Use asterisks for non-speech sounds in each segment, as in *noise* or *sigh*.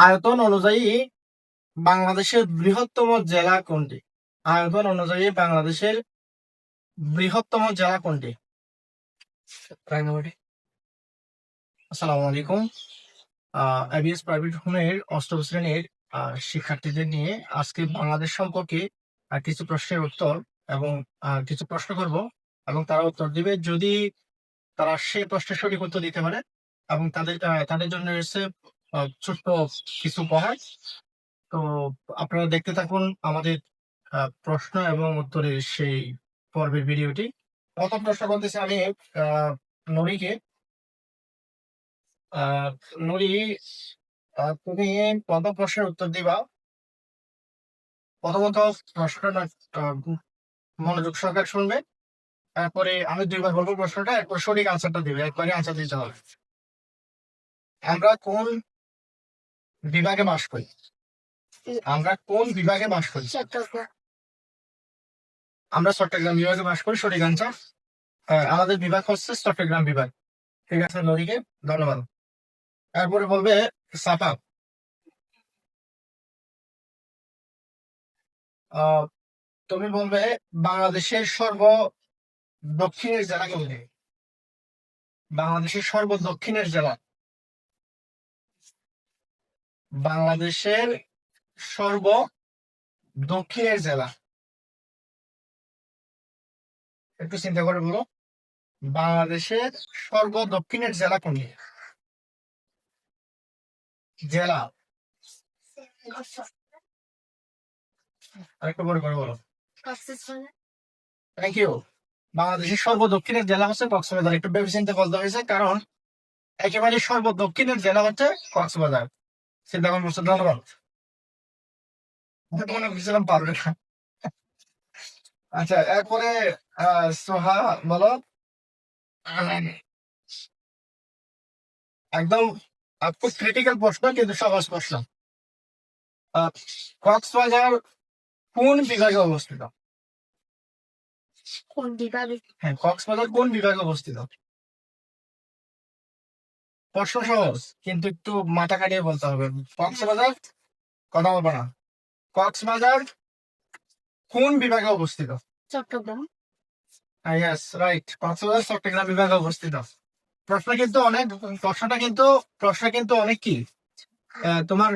আয়তন অনুযায়ী বাংলাদেশের বৃহত্তম জেলা কোনটি? আয়তন অনুযায়ী বাংলাদেশের বৃহত্তম জেলা কোনটি? আসসালামু আলাইকুম। এবিএস প্রাইভেট হোমের অষ্টম শ্রেণির শিক্ষার্থীদের নিয়ে আজকে বাংলাদেশ সম্পর্কে কিছু প্রশ্নের উত্তর এবং কিছু প্রশ্ন করব এবং তারা উত্তর দিবে যদি তারা সেই প্রশ্নের সঠিক উত্তর দিতে পারে এবং তাদের তাদের জন্য রয়েছে ছোট্ট কিছু উপহার। তো আপনারা দেখতে থাকুন আমাদের প্রশ্ন এবং উত্তরের সেই পর্বের ভিডিওটি। প্রথম প্রশ্ন করতেছি আমি নরিকে নরি তুমি প্রথম প্রশ্নের উত্তর দিবা। প্রথমত প্রশ্নটা মনোযোগ সহকারে শুনবে। তারপরে আমি দুইবার বলব প্রশ্নটা, একবার সঠিক আনসারটা দিবে, একবারই আনসার দিতে হবে। আমরা কোন বিভাগে বাস করি। আমরা কোন বিভাগে বাস করি? আমরা চট্টগ্রাম বিভাগে বাস করি সঠিক আনসার আমাদের বিভাগ হচ্ছে চট্টগ্রাম বিভাগ। ঠিক আছে নদীকে ধন্যবাদ। তারপরে বলবে সাপা। তুমি বলবে বাংলাদেশের সর্ব দক্ষিণের জেলা কোনটি? বাংলাদেশের সর্ব দক্ষিণের জেলা। বাংলাদেশের সর্ব দক্ষিণের জেলা। একটু চিন্তা করে বলো, বাংলাদেশের সর্ব দক্ষিণের জেলা কোনটি? জেলা। বড় বলো। থ্যাংক ইউ বাংলাদেশের সর্ব দক্ষিণের জেলা হচ্ছে কক্সবাজার। একটু চিন্তা হয়েছে, কারণ একেবারে সর্ব দক্ষিণের জেলা হচ্ছে কক্সবাজার। করে বলছে ধন্যবাদ মনে করছিলাম পারবে না। আচ্ছা এরপরে সোহা বলো। একদম খুব ক্রিটিক্যাল প্রশ্ন কিন্তু সহজ প্রশ্ন। কক্সবাজার কোন বিভাগে অবস্থিত? কোন বিভাগে? হ্যাঁ কক্সবাজার কোন বিভাগে অবস্থিত? প্রশ্ন সহজ কিন্তু একটু মাথা কাটিয়ে বলতে হবে। কক্সবাজার? কথা বলব না। কক্সবাজার কোন বিভাগে অবস্থিত? চট্টগ্রাম। ইয়েস রাইট কক্সবাজার চট্টগ্রাম বিভাগে অবস্থিত। প্রশ্ন কিন্তু অনেক প্রশ্নটা কিন্তু প্রশ্ন কিন্তু অনেক কি? তোমার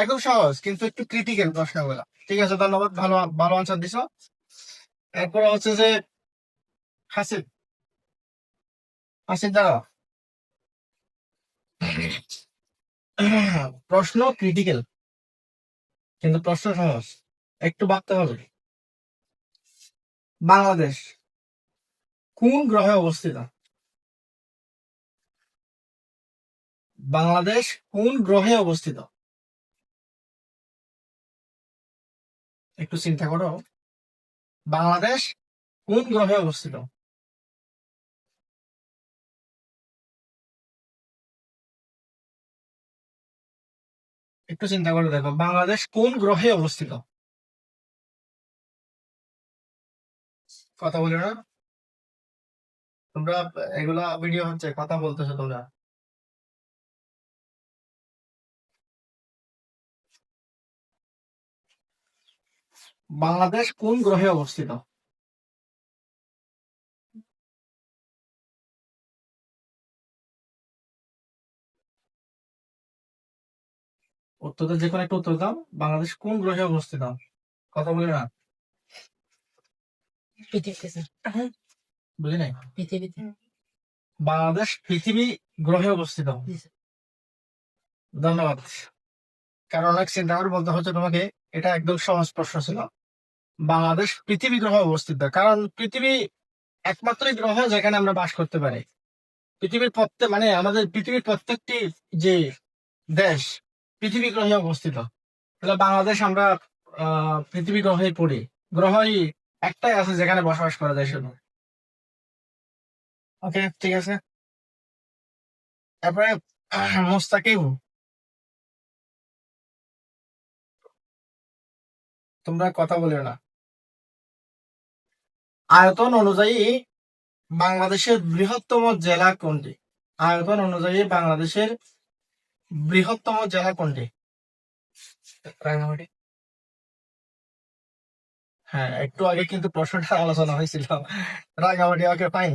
একদম সহজ কিন্তু একটু ক্রিটিক্যাল প্রশ্নগুলো। ঠিক আছে ধন্যবাদ ভালো ভালো আনসার দিছো। এরপরে হচ্ছে যে হাসিব। হাসিব দাঁড়া *clears throat* প্রশ্ন ক্রিটিক্যাল কিন্তু প্রশ্ন সহজ। একটু ভাবতে হবে। বাংলাদেশ কোন গ্রহে অবস্থিত? বাংলাদেশ কোন গ্রহে অবস্থিত? একটু চিন্তা করো। বাংলাদেশ কোন গ্রহে অবস্থিত? একটু চিন্তা করে দেখো, বাংলাদেশ কোন গ্রহে অবস্থিত? কথা বলে না। তোমরা এগুলা ভিডিও হচ্ছে, কথা বলতেছো তোমরা। বাংলাদেশ কোন গ্রহে অবস্থিত? উত্তরটা যে কোনো একটা উত্তর দাও। বাংলাদেশ কোন গ্রহে অবস্থিত? কথা বলে না। পৃথিবীতে নাই? পৃথিবীতে। বাংলাদেশ পৃথিবী গ্রহে অবস্থিত। ধন্যবাদ। কারণ অনেক চিন্তা করে বলতে হচ্ছে তোমাকে এটা একদম সহজ প্রশ্ন ছিল। বাংলাদেশ পৃথিবী গ্রহে অবস্থিত। কারণ পৃথিবী একমাত্রই গ্রহ যেখানে আমরা বাস করতে পারি। পৃথিবীর প্রত্যেক মানে আমাদের পৃথিবীর প্রত্যেকটি যে দেশ পৃথিবী গ্রহে অবস্থিত। তাহলে বাংলাদেশ আমরা পৃথিবী গ্রহে পড়ি। গ্রহই একটাই আছে যেখানে বসবাস করা যায় শুধু ওকে ঠিক আছে? তারপরে আহ, মুস্তাকিম। তোমরা কথা বলিও না। আয়তন অনুযায়ী বাংলাদেশের বৃহত্তম জেলা কোনটি? আয়তন অনুযায়ী বাংলাদেশের বৃহত্তম জেলা কোনটি? রাঙামাটি হ্যাঁ একটু আগে কিন্তু প্রশ্নটা আলোচনা হয়েছিল। রাঙামাটি ওকে ফাইন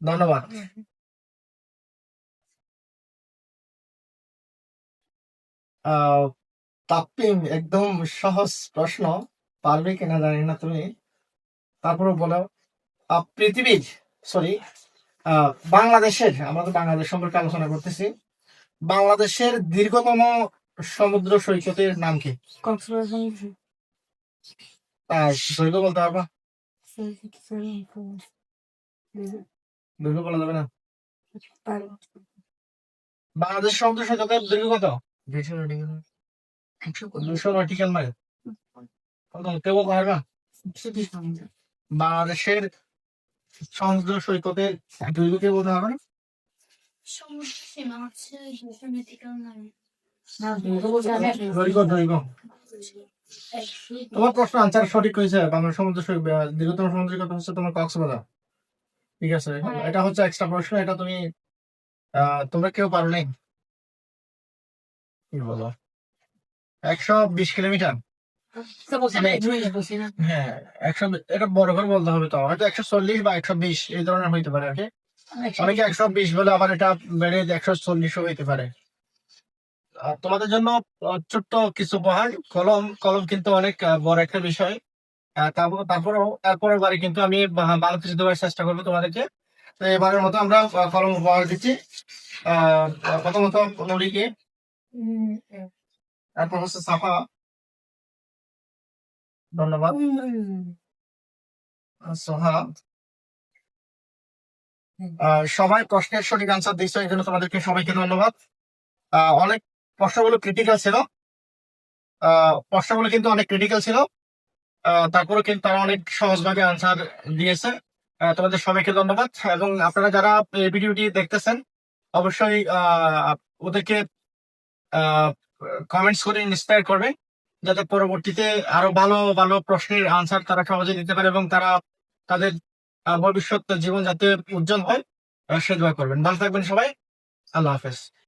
ধন্যবাদ। আহ, তাপ্পিম একদম সহজ প্রশ্ন। পারবে কিনা জানি না তুমি। তারপরে বলো। পৃথিবীর সরি বাংলাদেশের আমরা তো বাংলাদেশ সম্পর্কে আলোচনা করতেছি। বাংলাদেশের দীর্ঘতম সমুদ্র সৈকতের নাম কি? দৈর্ঘ্য বলতে পারবা দৈর্ঘ্য বলা যাবে না। বাংলাদেশ সমুদ্র সৈকতের দৈর্ঘ্য কত? দুশো নটিক্যাল মাইল। কত? কেউ পারবা বাংলাদেশের সমুদ্র সৈকতের দৈর্ঘ্য কে বলতে পারবে না। সমুদ্র সীমা হচ্ছে দুশো নামে দৈর্ঘ্য দৈর্ঘ্য তোমার প্রশ্ন আনসার সঠিক হয়েছে বাংলা সমুদ্র দীর্ঘতম সমুদ্র সৈকত হচ্ছে তোমার কক্সবাজার। ঠিক আছে? হ্যাঁ। এটা হচ্ছে এক্সট্রা প্রশ্ন এটা তুমি তোমরা কেউ পারো নাই? কি বলো? একশো বিশ কিলোমিটার। হ্যাঁ একশো এটা বড় করে বলতে হবে তো হয়তো একশো চল্লিশ বা একশো বিশ এই ধরনের হইতে পারে আর কি অনেকে একশো বিশ বলে আবার এটা বেড়ে একশো চল্লিশও হইতে পারে। তোমাদের জন্য ছোট্ট কিছু উপহার কলম কলম কিন্তু অনেক বড় একটা বিষয়। তারপর তারপরেও তারপরের বারে কিন্তু আমি ভালো কিছু দেওয়ার চেষ্টা করব তোমাদেরকে। তো এবারের মতো আমরা কলম উপহার দিচ্ছি। আহ, প্রথমত নদীকে তারপর হচ্ছে সাফা। ধন্যবাদ। সোহা। সবাই প্রশ্নের সঠিক আনসার দিচ্ছ এই জন্য তোমাদেরকে সবাইকে ধন্যবাদ। অনেক প্রশ্নগুলো ক্রিটিক্যাল ছিল। প্রশ্নগুলো কিন্তু অনেক ক্রিটিক্যাল ছিল। তারপরে কিন্তু তারা অনেক সহজভাবে আনসার দিয়েছে। তোমাদের সবাইকে ধন্যবাদ। এবং আপনারা যারা এই ভিডিওটি দেখতেছেন, অবশ্যই ওদেরকে কমেন্টস করে ইন্সপায়ার করবে, যাতে পরবর্তীতে আরও ভালো ভালো প্রশ্নের আনসার তারা সহজে দিতে পারে এবং তারা তাদের ভবিষ্যৎ জীবন যাতে উজ্জ্বল হয় সে দোয়া করবেন। ভালো থাকবেন সবাই। আল্লাহ হাফেজ।